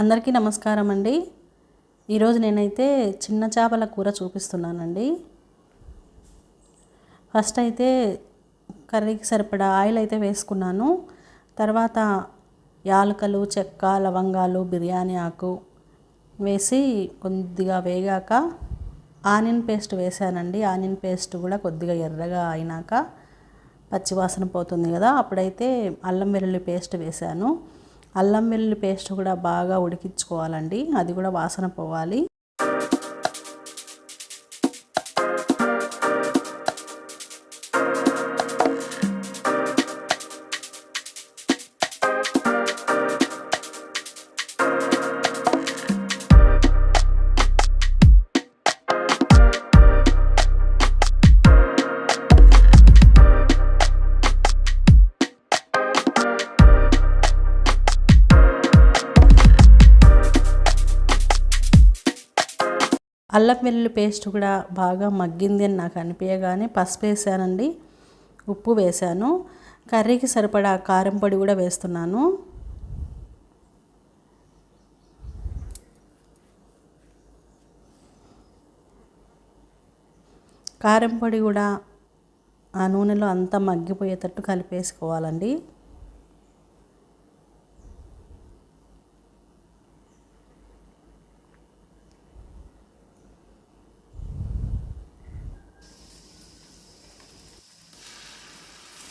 అందరికీ నమస్కారం అండి. ఈరోజు నేనైతే చిన్న చేపల కూర చూపిస్తున్నానండి. ఫస్ట్ అయితే కర్రీకి సరిపడా ఆయిల్ అయితే వేసుకున్నాను. తర్వాత యాలకలు చెక్క లవంగాలు బిర్యానీ ఆకు వేసి కొద్దిగా వేగాక ఆనియన్ పేస్ట్ వేసానండి. ఆనియన్ పేస్ట్ కూడా కొద్దిగా ఎర్రగా అయినాక పచ్చివాసన పోతుంది కదా అప్పుడైతే అల్లం వెల్లుల్లి పేస్ట్ వేసాను. అల్లం వెల్లుల్లి పేస్ట్ కూడా బాగా ఉడికించుకోవాలండి. అది కూడా వాసన పోవాలి. అల్లం వెల్లుల్లి పేస్ట్ కూడా బాగా మగ్గింది అని నాకు అనిపించగానే పసుపు వేసానండి ఉప్పు వేసాను. కర్రీకి సరిపడా కారం పొడి కూడా వేస్తున్నాను. కారం పొడి కూడా ఆ నూనెలో అంతా మగ్గిపోయేటట్టు కలిపేసుకోవాలండి.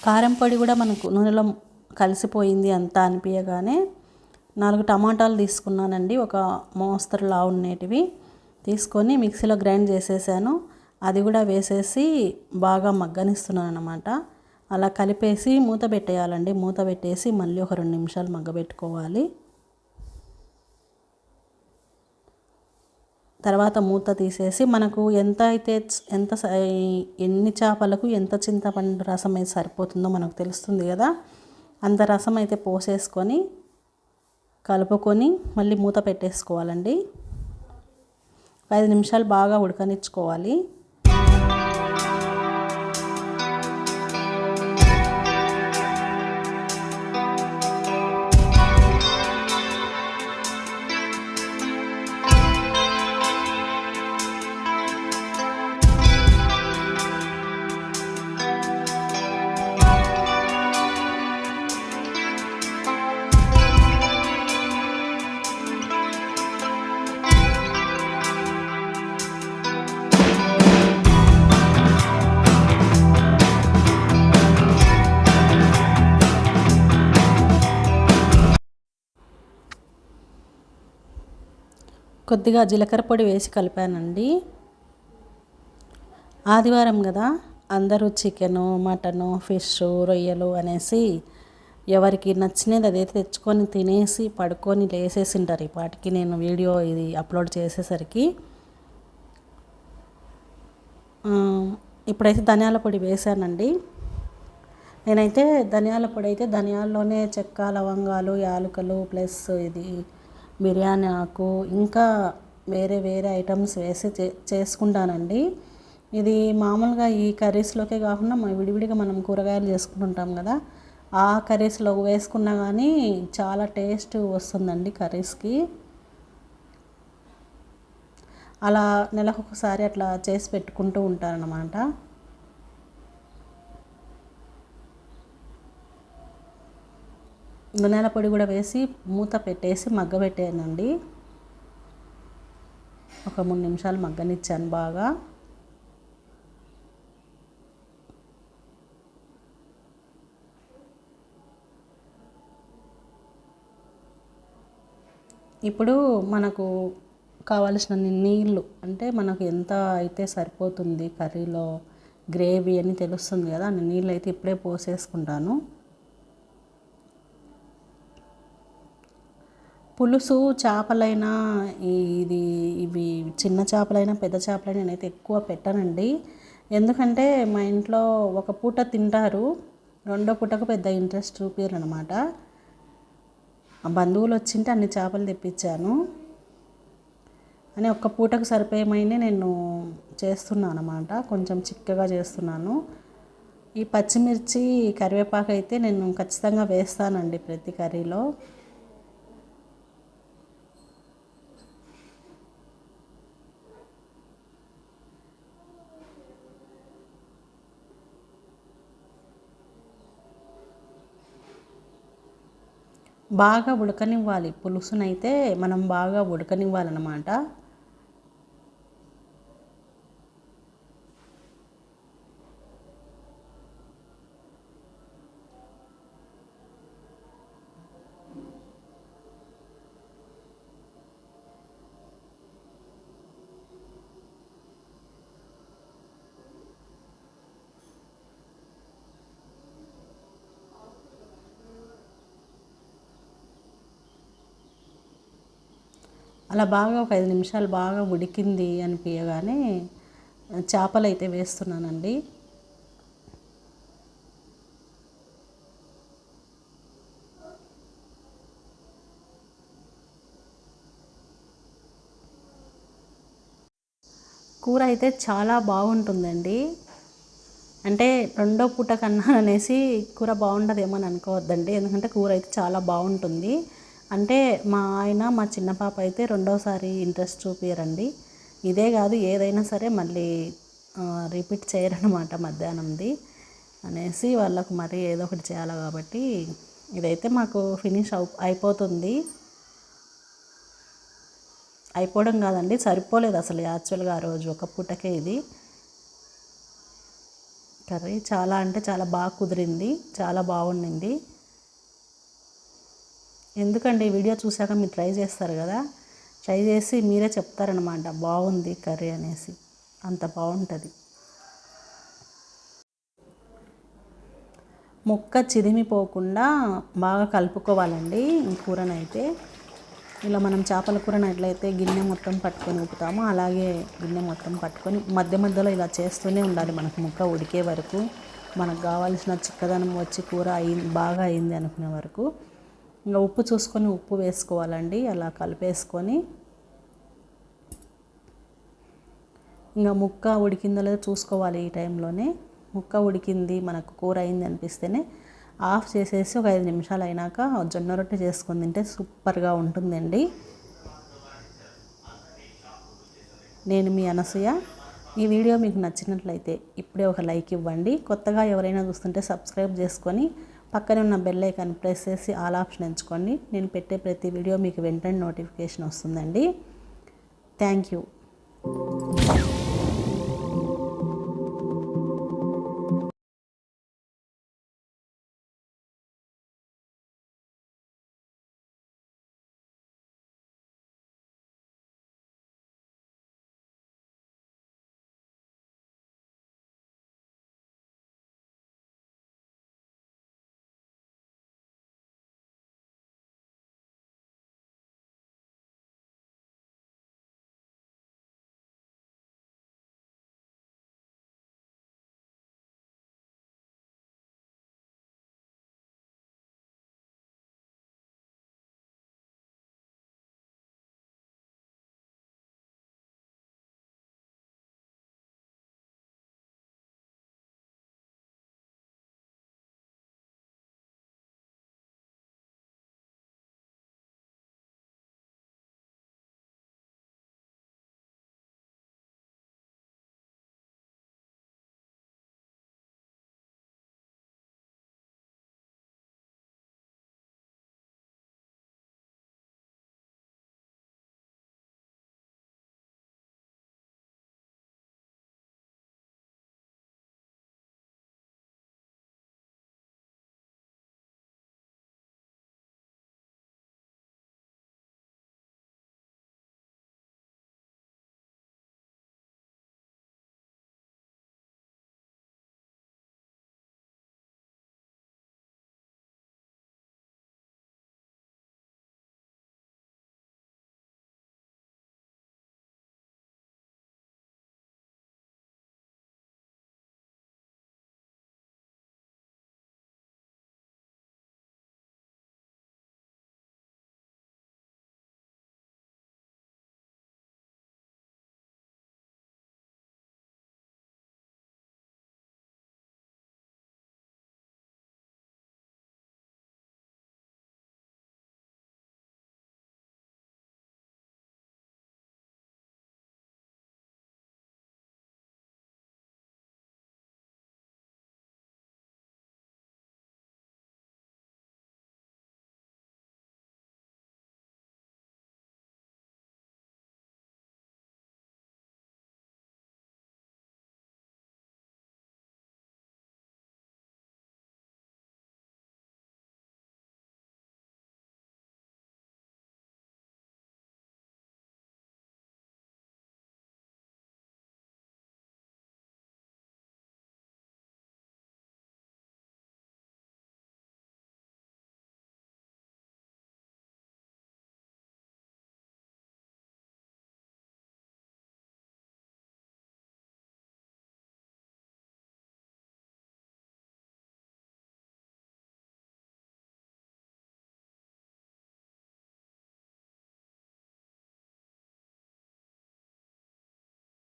కారం పొడి కూడా మనకు నూనెలో కలిసిపోయింది అంతా అనిపించగానే నాలుగు టమాటాలు తీసుకున్నానండి. ఒక మోస్తరు లావు ఉండేటివి తీసుకొని మిక్సీలో గ్రైండ్ చేసేసాను. అది కూడా వేసేసి బాగా మగ్గనిస్తున్నాను అనమాట అలా కలిపేసి మూత పెట్టేయాలండి. మూత పెట్టేసి మళ్ళీ ఒక రెండు నిమిషాలు మగ్గబెట్టుకోవాలి. తర్వాత మూత తీసేసి మనకు ఎంత అయితే ఎంత ఎన్ని చేపలకు ఎంత చింతపండు రసం అయితే సరిపోతుందో మనకు తెలుస్తుంది కదా. అంత రసం అయితే పోసేసుకొని కలుపుకొని మళ్ళీ మూత పెట్టేసుకోవాలండి. ఐదు నిమిషాలు బాగా ఉడకనిచ్చుకోవాలి. కొద్దిగా జీలకర్ర పొడి వేసి కలిపానండి. ఆదివారం కదా అందరూ చికెను మటను ఫిష్ రొయ్యలు అనేసి ఎవరికి నచ్చినది అదైతే తెచ్చుకొని తినేసి పడుకొని లేసేసింటారు ఈ పాటికి నేను వీడియో ఇది అప్లోడ్ చేసేసరికి. ఇప్పుడైతే ధనియాల పొడి వేసానండి. నేనైతే ధనియాల పొడి అయితే ధనియాల్లోనే చెక్క లవంగాలు యాలకులు ప్లస్ ఇది బిర్యానీ ఆకు ఇంకా వేరే వేరే ఐటమ్స్ వేసి చే చేసుకుంటానండి. ఇది మామూలుగా ఈ కర్రీస్లోకే కాకుండా విడివిడిగా మనం కూరగాయలు చేసుకుంటుంటాం కదా ఆ కర్రీస్లో వేసుకున్నా కానీ చాలా టేస్ట్ వస్తుందండి కర్రీస్కి. అలా నెలకు ఒకసారి అట్లా చేసి పెట్టుకుంటూ ఉంటారనమాట ధనియాల పొడి కూడా వేసి మూత పెట్టేసి మగ్గబెట్టానండి ఒక మూడు నిమిషాలు మగ్గనిచ్చాను బాగా. ఇప్పుడు మనకు కావలసిన నీళ్ళు అంటే మనకు ఎంత అయితే సరిపోతుంది కర్రీలో గ్రేవీ అని తెలుస్తుంది కదా అన్ని నీళ్ళు అయితే ఇప్పుడే పోసేసుకుంటాను. పులుసు చేపలైనా ఇది ఇవి చిన్న చేపలైనా పెద్ద చేపలైనా నేనైతే ఎక్కువ పెట్టానండి. ఎందుకంటే మా ఇంట్లో ఒక పూట తింటారు రెండో పూటకు పెద్ద ఇంట్రెస్ట్ చూపారు అనమాట బంధువులు వచ్చింటే అన్ని చేపలు తెప్పించాను. అని ఒక్క పూటకు సరిపోయేమైనా నేను చేస్తున్నాను అనమాట కొంచెం చిక్కగా చేస్తున్నాను. ఈ పచ్చిమిర్చి కరివేపాకు అయితే నేను ఖచ్చితంగా వేస్తానండి ప్రతి కర్రీలో. బాగా ఉడకనివ్వాలి. పులుసునైతే మనం బాగా ఉడకనివ్వాలన్నమాట. అలా బాగా ఒక ఐదు నిమిషాలు బాగా ఉడికింది అనిపించగానే చేపలు అయితే వేస్తున్నానండి. కూర అయితే చాలా బాగుంటుందండి. అంటే రెండో పూట కన్నా అనేసి కూర బాగుండదేమో అని అనుకోవద్దండి. ఎందుకంటే కూర అయితే చాలా బాగుంటుంది. అంటే మా ఆయన మా చిన్న పాప అయితే రెండోసారి ఇంట్రెస్ట్ చూపించరండి ఇదే కాదు ఏదైనా సరే మళ్ళీ రిపీట్ చేయరనమాట మధ్యాహ్నంది అనేసి వాళ్ళకు మరీ ఏదో ఒకటి చేయాలి కాబట్టి ఇదైతే మాకు ఫినిష్ అయిపోతుంది. అయిపోవడం కాదండి సరిపోలేదు అసలు యాక్చువల్గా ఆ రోజు ఒక పూటకే ఇది. కర్రీ చాలా అంటే చాలా బాగా కుదిరింది చాలా బాగుండింది. ఎందుకండి వీడియో చూశాక మీరు ట్రై చేస్తారు కదా? ట్రై చేసి మీరే చెప్తారనమాట బాగుంది కర్రీ అనేసి. అంత బాగుంటుంది. ముక్క చిరిమిపోకుండా బాగా కలుపుకోవాలండి ఈ కూరనైతే. ఇలా మనం చేపల కూరను ఎట్లయితే గిన్నె మొత్తం పట్టుకొని ఊపుతామో. అలాగే గిన్నె మొత్తం పట్టుకొని మధ్య మధ్యలో ఇలా చేస్తూనే ఉండాలి మనకు ముక్క ఉడికే వరకు. మనకు కావాల్సిన చిక్కదనం వచ్చి కూర అయింది బాగా అయింది అనుకునే వరకు. ఇంకా ఉప్పు చూసుకొని ఉప్పు వేసుకోవాలండి. అలా కలిపేసుకొని ఇంకా ముక్క ఉడికిందో లేదో చూసుకోవాలి ఈ టైంలోనే. ముక్క ఉడికింది మనకు కూర అయింది అనిపిస్తేనే ఆఫ్ చేసేసి ఒక ఐదు నిమిషాలు అయినాక జొన్న రొట్టె చేసుకొని తింటే సూపర్గా ఉంటుందండి. నేను మీ అనసూయ. ఈ వీడియో మీకు నచ్చినట్లయితే ఇప్పుడే ఒక లైక్ ఇవ్వండి. కొత్తగా ఎవరైనా చూస్తుంటే సబ్స్క్రైబ్ చేసుకొని పక్కనే ఉన్న బెల్ ఐకాన్ ప్రెస్ చేసి ఆల్ ఆప్షన్ ఎంచుకోండి. నేను పెట్టే ప్రతి వీడియో మీకు వెంటనే నోటిఫికేషన్ వస్తుందండి. Thank you